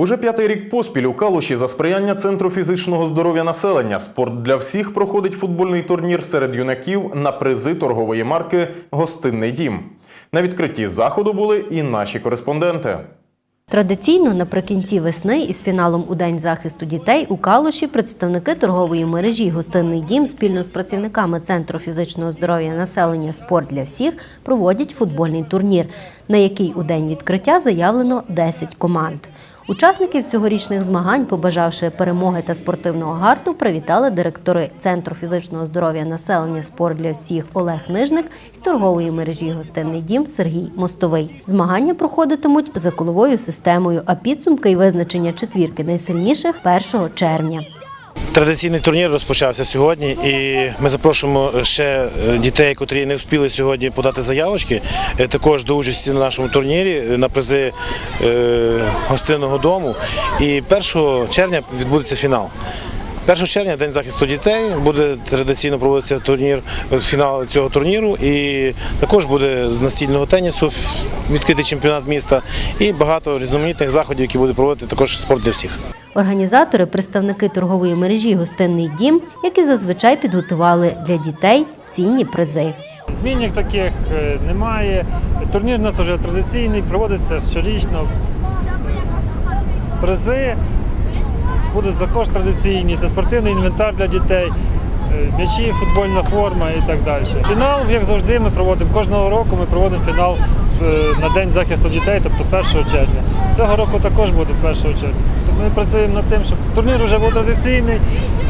Уже п'ятий рік поспіль у Калуші за сприяння Центру фізичного здоров'я населення спорт для всіх проходить футбольний турнір серед юнаків на призи торгової марки Гостинний дім. На відкритті заходу були і наші кореспонденти. Традиційно наприкінці весни із фіналом у День захисту дітей у Калуші представники торгової мережі Гостинний дім спільно з працівниками Центру фізичного здоров'я населення Спорт для всіх проводять футбольний турнір, на який у день відкриття заявлено 10 команд. Учасників цьогорічних змагань, побажавши перемоги та спортивного гарту, привітали директори Центру фізичного здоров'я населення Спорт для всіх Олег Нижник і торгової мережі Гостинний дім Сергій Мостовий. Змагання проходитимуть за коловою системою, а підсумки і визначення четвірки найсильніших 1 червня. Традиційний турнір розпочався сьогодні, і ми запрошуємо ще е, дітей, котрі не встигли сьогодні подати заявочки, е, також до участі на нашому турнірі е, на призи гостинного дому. І 1 червня відбудеться фінал. 1 червня День захисту дітей буде традиційно проводитися турнір, фінал цього турніру, і також буде з настільного тенісу відкритий чемпіонат міста і багато різноманітних заходів, які буде проводити також спорт для всіх. Організатори, представники торгової мережі Гостинний дім, які зазвичай підготували для дітей цінні призи. Змін таких е, немає. Турнір у нас вже традиційний, проводиться щорічно. Призи будуть також традиційні, це спортивний інвентар для дітей, е, м'ячі, футбольна форма і так далі. Фінал, як завжди, ми проводимо кожного року. Ми проводимо фінал на День захисту дітей, тобто 1 червня. Цього року також буде 1 червня. Тобто Ми працюємо над тим, щоб турнір вже був традиційний.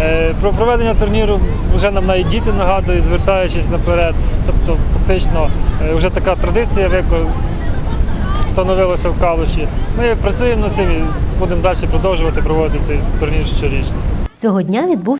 Е, Про проведення турніру вже нам навіть діти нагадують, звертаючись наперед. Тобто, фактично, е, вже така традиція встановилася в Калуші. Ми працюємо над цим і будемо далі продовжувати проводити цей турнір щорічно. Цього дня відбувся